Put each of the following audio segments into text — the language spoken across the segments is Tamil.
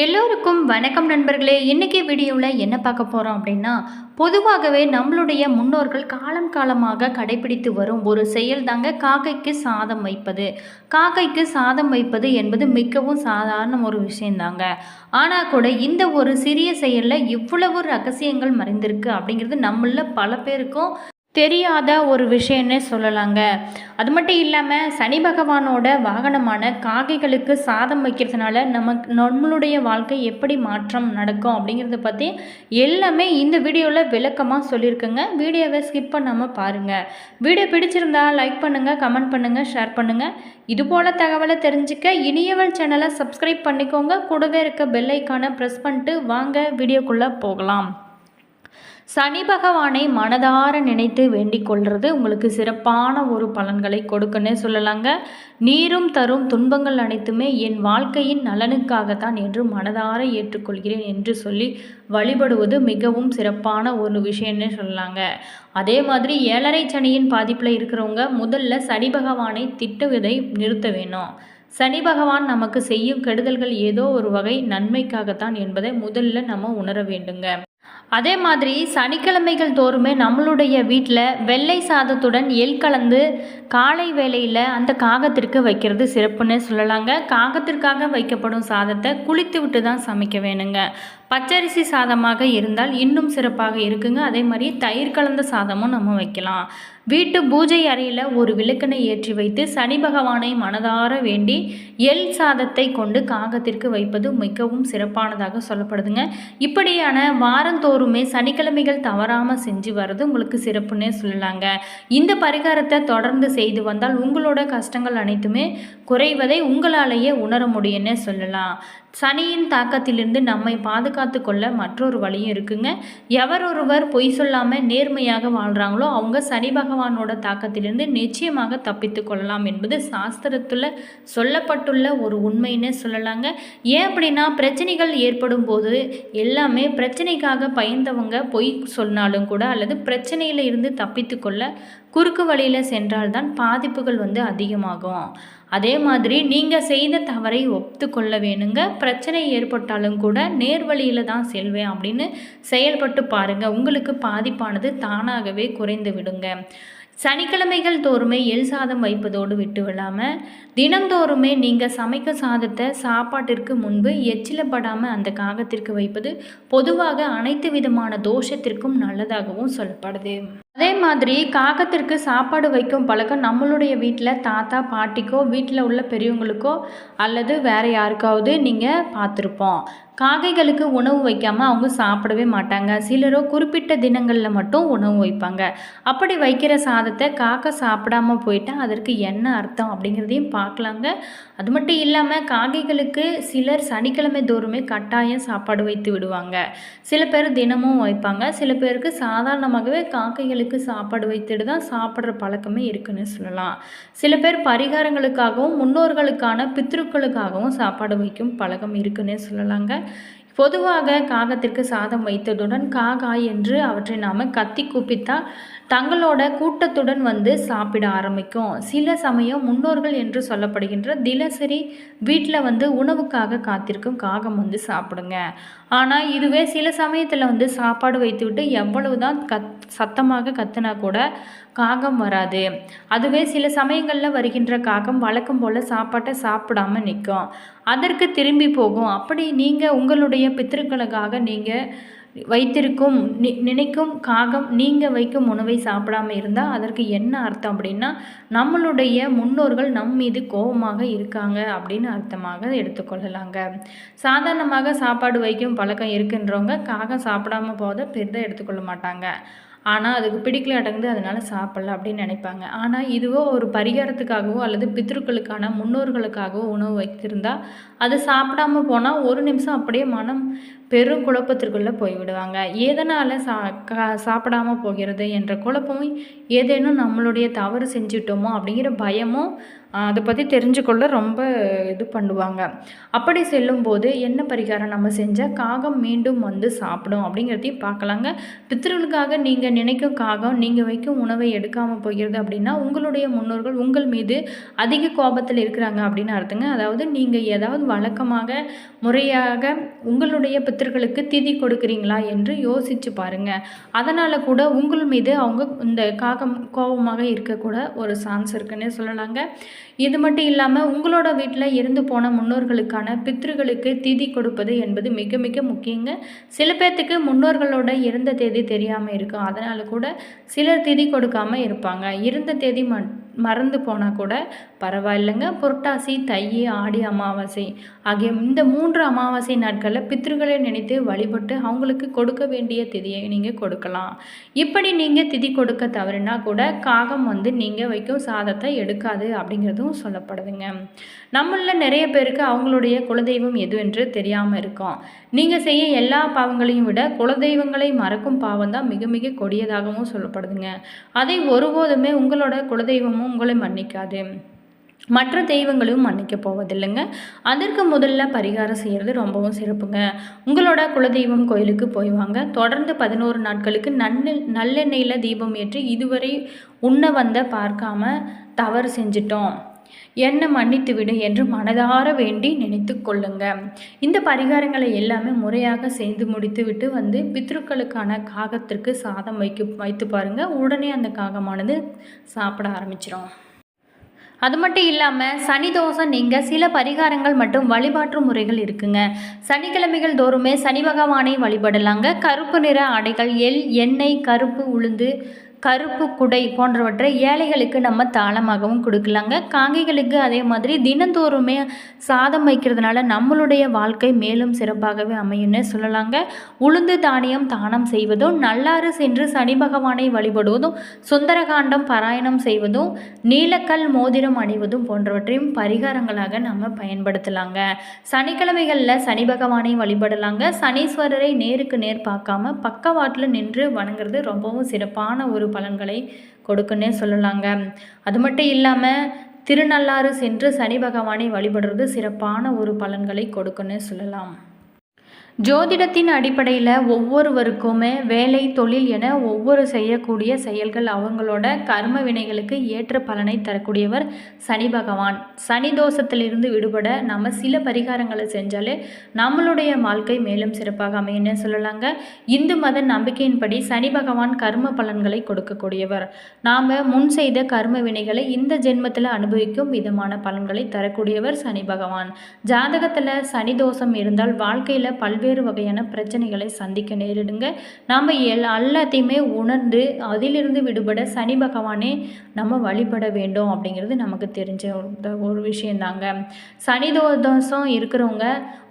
எல்லோருக்கும் வணக்கம் நண்பர்களே. இன்றைக்கி வீடியோவில் என்ன பார்க்க போகிறோம் அப்படின்னா பொதுவாகவே நம்மளுடைய முன்னோர்கள் காலம் காலமாக கடைபிடித்து வரும் ஒரு செயல் தாங்க காக்கைக்கு சாதம் வைப்பது. காக்கைக்கு சாதம் வைப்பது என்பது மிகவும் சாதாரண ஒரு விஷயந்தாங்க ஆனால் கூட இந்த ஒரு சிறிய செயலில் இவ்வளவு ரகசியங்கள் மறைந்திருக்கு அப்படிங்கிறது நம்மள பல பேருக்கும் தெரியாத ஒரு விஷயம்னே சொல்லலாங்க. அது மட்டும் இல்லாமல் சனி பகவானோட வாகனமான காகைகளுக்கு சாதம் வைக்கிறதுனால நமக்கு நம்மளுடைய வாழ்க்கை எப்படி மாற்றம் நடக்கும் அப்படிங்கிறத பற்றி எல்லாமே இந்த வீடியோவில் விளக்கமாக சொல்லியிருக்கேங்க. வீடியோவை ஸ்கிப் பண்ணாமல் பாருங்கள் வீடியோ பிடிச்சிருந்தா லைக் பண்ணுங்கள் கமெண்ட் பண்ணுங்கள் ஷேர் பண்ணுங்கள் இது போல் தகவலை தெரிஞ்சுக்க இனியவள் சேனலை சப்ஸ்கிரைப் பண்ணிக்கோங்க. கூடவே இருக்க பெல் ஐக்கானை ப்ரெஸ் பண்ணிட்டு வாங்க வீடியோக்குள்ளே போகலாம். சனி பகவானை மனதார நினைத்து வேண்டிக் கொள்வது உங்களுக்கு சிறப்பான ஒரு பலன்களை கொடுக்குன்னே சொல்லலாங்க. நீரும் தரும் துன்பங்கள் அனைத்துமே என் வாழ்க்கையின் நலனுக்காகத்தான் என்று மனதார ஏற்றுக்கொள்கிறேன் என்று சொல்லி வழிபடுவது மிகவும் சிறப்பான ஒரு விஷயம்னு சொல்லலாங்க. அதே மாதிரி ஏழரை சனியின் பாதிப்பில் இருக்கிறவங்க முதல்ல சனி பகவானை திட்டுவதை நிறுத்த வேணும். சனி பகவான் நமக்கு செய்யும் கெடுதல்கள் ஏதோ ஒரு வகை நன்மைக்காகத்தான் என்பதை முதல்ல நம்ம உணர வேண்டுங்க. அதே மாதிரி சனிக்கிழமைகள் தோறுமே நம்மளுடைய வீட்டில் வெள்ளை சாதத்துடன் எள் கலந்து காலை வேளையில் அந்த காகத்திற்கு வைக்கிறது சிறப்புன்னு சொல்லலாங்க. காகத்திற்காக வைக்கப்படும் சாதத்தை குளித்து விட்டு தான் சமைக்க வேணுங்க. பச்சரிசி சாதமாக இருந்தால் இன்னும் சிறப்பாக இருக்குங்க. அதே மாதிரி தயிர் கலந்த சாதமும் நம்ம வைக்கலாம். வீட்டு பூஜை அறையில் ஒரு விளக்கனை ஏற்றி வைத்து சனி பகவானை மனதார வேண்டி எல் சாதத்தை கொண்டு காகத்திற்கு வைப்பது மிகவும் சிறப்பானதாக சொல்லப்படுதுங்க. இப்படியான வாரந்தோறுமே சனிக்கிழமைகள் தவறாமல் செஞ்சு வர்றது உங்களுக்கு சிறப்புன்னே சொல்லலாங்க. இந்த பரிகாரத்தை தொடர்ந்து செய்து வந்தால் உங்களோட கஷ்டங்கள் அனைத்துமே குறைவதை உங்களாலேயே உணர முடியும்னே சொல்லலாம். சனியின் தாக்கத்திலிருந்து நம்மை பாதுகாத்து கொள்ள மற்றொரு வழியும் இருக்குங்க. எவரொருவர் பொய் சொல்லாமல் நேர்மையாக வாழ்கிறாங்களோ அவங்க சனி பகவானோட தாக்கத்திலிருந்து நிச்சயமாக தப்பித்து கொள்ளலாம் என்பது சாஸ்திரத்தில் சொல்லப்பட்டுள்ள ஒரு உண்மைன்னு சொல்லலாங்க. ஏன் அப்படின்னா பிரச்சனைகள் ஏற்படும் போது எல்லாமே பிரச்சனைக்காக பயந்தவங்க பொய் சொன்னாலும் கூட அல்லது பிரச்சனையில் இருந்து தப்பித்து கொள்ள குறுக்கு வழியில் சென்றால்தான் பாதிப்புகள் வந்து அதிகமாகும். அதே மாதிரி நீங்கள் செய்த தவறை ஒத்துக்கொள்ள வேணுங்க பிரச்சனை ஏற்பட்டாலும் கூட நேர்வழியில் தான் செல்வேன் அப்படின்னு செயல்பட்டு பாருங்கள் உங்களுக்கு பாதிப்பானது தானாகவே குறைந்து விடுங்க. சனிக்கிழமைகள் தோறுமே எல் சாதம் வைப்பதோடு விட்டு விடாமல் தினந்தோறுமே நீங்கள் சமைக்க சாதத்தை சாப்பாட்டிற்கு முன்பு எச்சிலப்படாமல் அந்த காகத்திற்கு வைப்பது பொதுவாக அனைத்து விதமான தோஷத்திற்கும் நல்லதாகவும் சொல்லப்படுது. அதே மாதிரி காகத்திற்கு சாப்பாடு வைக்கும் பழக்கம் நம்மளுடைய வீட்டில் தாத்தா பாட்டிக்கோ வீட்டில் உள்ள பெரியவங்களுக்கோ அல்லது வேறு யாருக்காவது நீங்கள் பார்த்துருப்போம். காகைகளுக்கு உணவு வைக்காமல் அவங்க சாப்பிடவே மாட்டாங்க. சிலரோ குறிப்பிட்ட தினங்களில் மட்டும் உணவு வைப்பாங்க. அப்படி வைக்கிற சாதத்தை காக்கை சாப்பிடாம போயிட்டால் அதற்கு என்ன அர்த்தம் அப்படிங்கிறதையும் பார்க்கலாங்க. அது மட்டும் இல்லாமல் காகைகளுக்கு சிலர் சனிக்கிழமை தோறுமே கட்டாயம் சாப்பாடு வைத்து விடுவாங்க. சில பேர் தினமும் வைப்பாங்க. சில பேருக்கு சாதாரணமாகவே காக்கைகளுக்கு சாப்பாடு வைத்துட்டு தான் சாப்பிட்ற பழக்கமே இருக்குன்னு சொல்லலாம். சில பேர் பரிகாரங்களுக்காகவும் முன்னோர்களுக்கான பித்ருக்களுக்காகவும் சாப்பாடு வைக்கும் பழக்கம் இருக்குன்னே சொல்லலாங்க. பொதுவாக காகத்திற்கு சாதம் வைத்ததுடன் காகா என்று அவற்றை நாம் கத்தி கூப்பித்தால் தங்களோட கூட்டத்துடன் வந்து சாப்பிட ஆரம்பிக்கும். சில சமயம் முன்னோர்கள் என்று சொல்லப்படுகின்ற தினசரி வீட்டில் வந்து உணவுக்காக காத்திருக்கும் காகம் வந்து சாப்பிடுங்க. ஆனால் இதுவே சில சமயத்தில் வந்து சாப்பாடு வைத்துவிட்டு எவ்வளவு தான் கத் சத்தமாக கத்துனா கூட காகம் வராது. அதுவே சில சமயங்களில் வருகின்ற காகம் வழக்கம் போல் சாப்பாட்டை சாப்பிடாம நிற்கும். அதற்கு திரும்பி போகும். அப்படி நீங்கள் உங்களுடைய பித்திருக்களுக்காக நீங்கள் வைத்திருக்கும் நி நினைக்கும் காகம் நீங்கள் வைக்கும் உணவை சாப்பிடாம இருந்தால் அதற்கு என்ன அர்த்தம் அப்படின்னா நம்மளுடைய முன்னோர்கள் நம் மீது கோபமாக இருக்காங்க அப்படின்னு அர்த்தமாக எடுத்துக்கொள்ளலாங்க சாதாரணமாக சாப்பாடு வைக்கும் பழக்கம் இருக்குன்றவங்க காகம் சாப்பிடாம போத பெரிதாக எடுத்துக்கொள்ள மாட்டாங்க. ஆனால் அதுக்கு பிடிக்கலாட்டங்குது அதனால் சாப்பிட்ல அப்படின்னு நினைப்பாங்க. ஆனால் இதுவோ ஒரு பரிகாரத்துக்காகவோ அல்லது பித்ருக்களுக்கான முன்னோர்களுக்காகவோ உணவு வைத்திருந்தா அது சாப்பிடாம போனால் ஒரு நிமிஷம் அப்படியே மனம் பெரும் குழப்பத்திற்குள்ளே போய்விடுவாங்க. எதனால் சா கா சாப்பிடாம போகிறது என்ற குழப்பமும் ஏதேனும் நம்மளுடைய தவறு செஞ்சிட்டோமோ அப்படிங்கிற பயமும் அதை பற்றி தெரிஞ்சுக்கொள்ள ரொம்ப இது பண்ணுவாங்க. அப்படி செல்லும்போது என்ன பரிகாரம் நம்ம செஞ்சால் காகம் மீண்டும் வந்து சாப்பிடும் அப்படிங்கிறதையும் பார்க்கலாங்க. பித்தர்களுக்காக நீங்கள் நினைக்கும் காகம் நீங்கள் வைக்கும் உணவை எடுக்காமல் போகிறது அப்படின்னா உங்களுடைய முன்னோர்கள் உங்கள் மீது அதிக கோபத்தில் இருக்கிறாங்க அப்படின்னு அர்த்தங்க. அதாவது நீங்கள் ஏதாவது வழக்கமாக முறையாக உங்களுடைய பித்தர்களுக்கு திதி கொடுக்குறீங்களா என்று யோசித்து பாருங்கள் அதனால் கூட உங்கள் மீது அவங்க இந்த காகம் கோபமாக இருக்கக்கூட ஒரு சான்ஸ் இருக்குன்னு சொல்லலாங்க. இது மட்டும் இல்லாமல் உங்களோட வீட்டில் இருந்து போன முன்னோர்களுக்கான பித்ருகளுக்கு திதி கொடுப்பது என்பது மிக மிக முக்கியங்க. சில பேர்த்துக்கு முன்னோர்களோட இருந்த தேதி தெரியாமல் இருக்கும். அதனால் கூட சிலர் திதி கொடுக்காமல் இருப்பாங்க. இருந்த தேதி ம மறந்து போனால் கூட பரவாயில்லைங்க. புரட்டாசி தை ஆடி அமாவாசை ஆகிய இந்த மூன்று அமாவாசை நாட்களில் பித்ருகளை நினைத்து வழிபட்டு அவங்களுக்கு கொடுக்க வேண்டிய திதியை நீங்கள் கொடுக்கலாம். இப்படி நீங்கள் திதி கொடுக்க தவறுனா கூட காகம் வந்து நீங்கள் வைக்கும் சாதத்தை எடுக்காது அப்படிங்கிறதும் சொல்லப்படுதுங்க. நம்மளில் நிறைய பேருக்கு அவங்களுடைய குலதெய்வம் எது என்று தெரியாமல் இருக்கும். நீங்கள் செய்ய எல்லா பாவங்களையும் விட குலதெய்வங்களை மறக்கும் பாவம் தான் மிக மிக கொடியதாகவும் சொல்லப்படுதுங்க. அதை ஒருபோதுமே உங்களோட குலதெய்வமும் உங்களை மன்னிக்காது. மற்ற தெய்வங்களும் மன்னிக்க போவதில்லைங்க. அதற்கு முதல்ல பரிகாரம் செய்கிறது ரொம்பவும் சிறப்புங்க. உங்களோட குலதெய்வம் கோயிலுக்கு போய் வாங்க. தொடர்ந்து பதினோரு நாட்களுக்கு நல்ல நல்லெண்ணெயில் தீபம் ஏற்றி இதுவரை உண்ண வந்த பார்க்காம தவறு செஞ்சிட்டோம். என்னை மன்னித்து விடு என்று மனதார வேண்டி நினைத்து கொள்ளுங்க. இந்த பரிகாரங்களை எல்லாமே முறையாக செய்து முடித்து விட்டு வந்து பித்ருக்களுக்கான காகத்திற்கு சாதம் வைக்க வைத்து பாருங்கள் உடனே அந்த காகமானது சாப்பிட ஆரம்பிச்சிடும் அது மட்டும் இல்லாமல் சனி தோஷம் நீங்கள் சில பரிகாரங்கள் மற்றும் வழிபாட்டு முறைகள் இருக்குங்க. சனிக்கிழமைகள் தோறுமே சனி பகவானை வழிபடலாங்க. கருப்பு நிற ஆடைகள் எள் எண்ணெய் கருப்பு உளுந்து கருப்பு குடை போன்றவற்றை ஏழைகளுக்கு நம்ம தாளமாகவும் கொடுக்கலாங்க. காங்கைகளுக்கு அதே மாதிரி தினந்தோறுமே சாதம் வைக்கிறதுனால நம்மளுடைய வாழ்க்கை மேலும் சிறப்பாகவே அமையும்னு சொல்லலாங்க. உளுந்து தானியம் தானம் செய்வதும் நல்லாறு சென்று சனி பகவானை வழிபடுவதும் சுந்தரகாண்டம் பாராயணம் செய்வதும் நீலக்கல் மோதிரம் அணிவதும் போன்றவற்றையும் பரிகாரங்களாக நம்ம பயன்படுத்தலாங்க. சனிக்கிழமைகளில் சனி பகவானை வழிபடலாங்க. சனீஸ்வரரை நேருக்கு நேர் பார்க்காம பக்கவாட்டில் நின்று வணங்குறது ரொம்பவும் சிறப்பான ஒரு பலன்களை கொடுக்குன்னே சொல்லலாங்க. அது மட்டும் இல்லாமல் திருநள்ளாறு சென்று சனி பகவானை வழிபடுறது சிறப்பான ஒரு பலன்களை கொடுக்குன்னு சொல்லலாம். ஜோதிடத்தின் அடிப்படையில் ஒவ்வொருவருக்குமே வேலை தொழில் என ஒவ்வொரு செய்யக்கூடிய செயல்கள் அவங்களோட கர்ம வினைகளுக்கு ஏற்ற பலனை தரக்கூடியவர் சனி பகவான். சனி தோஷத்திலிருந்து விடுபட நம்ம சில பரிகாரங்களை செஞ்சாலே நம்மளுடைய வாழ்க்கை மேலும் சிறப்பாக அமையன்னு சொல்லலாங்க. இந்து மத நம்பிக்கையின்படி சனி பகவான் கர்ம பலன்களை கொடுக்கக்கூடியவர். நாம் முன் செய்த கர்ம வினைகளை இந்த ஜென்மத்தில் அனுபவிக்கும் விதமான பலன்களை தரக்கூடியவர் சனி பகவான். ஜாதகத்தில் சனி தோஷம் இருந்தால் வாழ்க்கையில் பல்வேறு பல்வேறு வகையான பிரச்சனைகளை சந்திக்க நேரிடுங்க. நாம் எல் எல்லாத்தையுமே உணர்ந்து அதிலிருந்து விடுபட சனி பகவானே நம்ம வழிபட வேண்டும் அப்படிங்கிறது நமக்கு தெரிஞ்ச ஒரு விஷயந்தாங்க. சனி தோஷம் இருக்கிறவங்க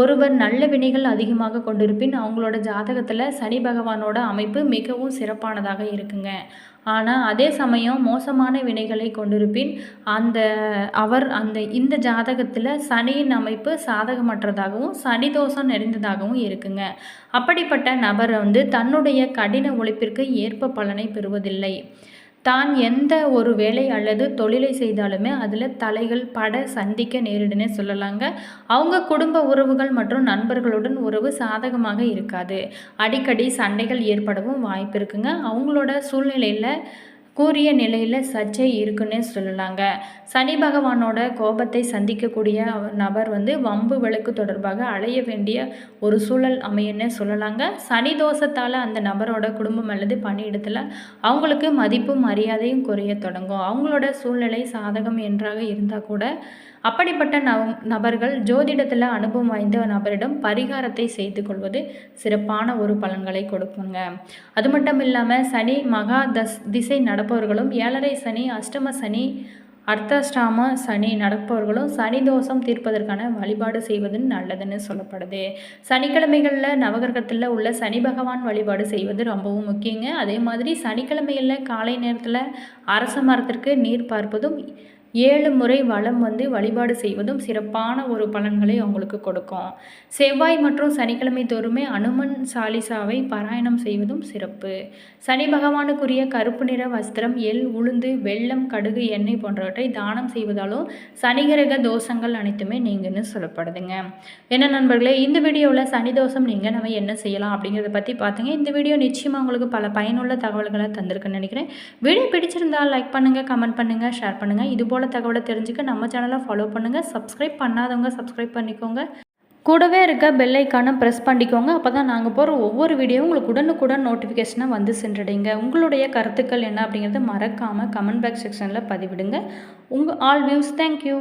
ஒருவர் நல்ல வினைகள் அதிகமாக கொண்டிருப்பின் அவங்களோட ஜாதகத்தில் சனி பகவானோட அமைப்பு மிகவும் சிறப்பானதாக இருக்குங்க. ஆனால் அதே சமயம் மோசமான வினைகளை கொண்டிருப்பின் அந்த அவர் அந்த இந்த ஜாதகத்தில் சனியின் அமைப்பு சாதகமற்றதாகவும் சனி தோஷம் நிறைந்ததாகவும் இருக்குங்க. அப்படிப்பட்ட நபர் வந்து தன்னுடைய கடின உழைப்பிற்கு ஏற்ப பலனை பெறுவதில்லை. தான் எந்த ஒரு வேலை அல்லது தொழிலை செய்தாலுமே அதில் தலைகள் பட சந்திக்க நேரிடுனே சொல்லலாங்க. அவங்க குடும்ப உறவுகள் மற்றும் நண்பர்களுடன் உறவு சாதகமாக இருக்காது. அடிக்கடி சண்டைகள் ஏற்படவும் வாய்ப்பு இருக்குங்க. அவங்களோட சூழ்நிலையில் கூறிய நிலையில் சர்ச்சை இருக்குன்னு சொல்லலாங்க. சனி பகவானோட கோபத்தை சந்திக்கக்கூடிய நபர் வந்து வம்பு விளக்கு தொடர்பாக அலைய வேண்டிய ஒரு சூழல் அமையன்னு சொல்லலாங்க. சனி தோஷத்தால் அந்த நபரோட குடும்பம் அல்லது பணியிடத்தில் அவங்களுக்கு மதிப்பும் மரியாதையும் குறைய தொடங்கும். அவங்களோட சூழ்நிலை சாதகம் என்றாக இருந்தால் கூட அப்படிப்பட்ட நவ நபர்கள் ஜோதிடத்தில் அனுபவம் வாய்ந்த நபரிடம் பரிகாரத்தை செய்து கொள்வது சிறப்பான ஒரு பலன்களை கொடுக்குங்க. அது மட்டும் இல்லாமல் சனி மகா தஸ் திசை நடப்பவர்களும் ஏழரை சனி அஷ்டம சனி அர்த்தஷ்டாம சனி நடப்பவர்களும் சனி தோஷம் தீர்ப்பதற்கான வழிபாடு செய்வது நல்லதுன்னு சொல்லப்படுது. சனிக்கிழமைகளில் நவகிரகத்தில் உள்ள சனி பகவான் வழிபாடு செய்வது ரொம்பவும் முக்கியங்க. அதே மாதிரி சனிக்கிழமைகளில் காலை நேரத்தில் அரச மரத்திற்கு நீர் பார்ப்பதும் ஏழு முறை வளம் வந்து வழிபாடு செய்வதும் சிறப்பான ஒரு பலன்களை அவங்களுக்கு கொடுக்கும். செவ்வாய் மற்றும் சனிக்கிழமை தோறுமே அனுமன் சாலிசாவை பாராயணம் செய்வதும் சிறப்பு. சனி பகவானுக்குரிய கருப்பு நிற வஸ்திரம் எள் உளுந்து வெள்ளம் கடுகு எண்ணெய் போன்றவற்றை தானம் செய்வதாலும் சனிகிரக தோஷங்கள் அனைத்துமே நீங்கன்னு சொல்லப்படுதுங்க. என்ன நண்பர்களே இந்த வீடியோவில் சனி தோஷம் நீங்கள் நம்ம என்ன செய்யலாம் அப்படிங்கிறத பற்றி பார்த்துங்க இந்த வீடியோ நிச்சயமாக உங்களுக்கு பல பயனுள்ள தகவல்களை தந்திருக்குன்னு நினைக்கிறேன். வீடியோ பிடிச்சிருந்தால் லைக் பண்ணுங்கள் கமெண்ட் பண்ணுங்கள் ஷேர் பண்ணுங்கள் இது போல் தகவலை தெரிஞ்சுக்க நம்ம சேனலை ஃபாலோ பண்ணுங்கள் சப்ஸ்கிரைப் பண்ணாதவங்க சப்ஸ்கிரைப் பண்ணிக்கோங்க. கூடவே இருக்க பெல் ஐக்கானை ப்ரெஸ் பண்ணிக்கோங்க. அப்போ தான் நாங்கள் போகிற ஒவ்வொரு வீடியோவும் உங்களுக்கு உடனுக்குடன் நோட்டிஃபிகேஷனாக வந்து சென்றடைங்க. உங்களுடைய கருத்துக்கள் என்ன அப்படிங்கிறத மறக்காமல் கமெண்ட் பாக்ஸ் செக்ஷனில் பதிவிடுங்க. உங்கள் ஆல் வியூஸ் தேங்க்யூ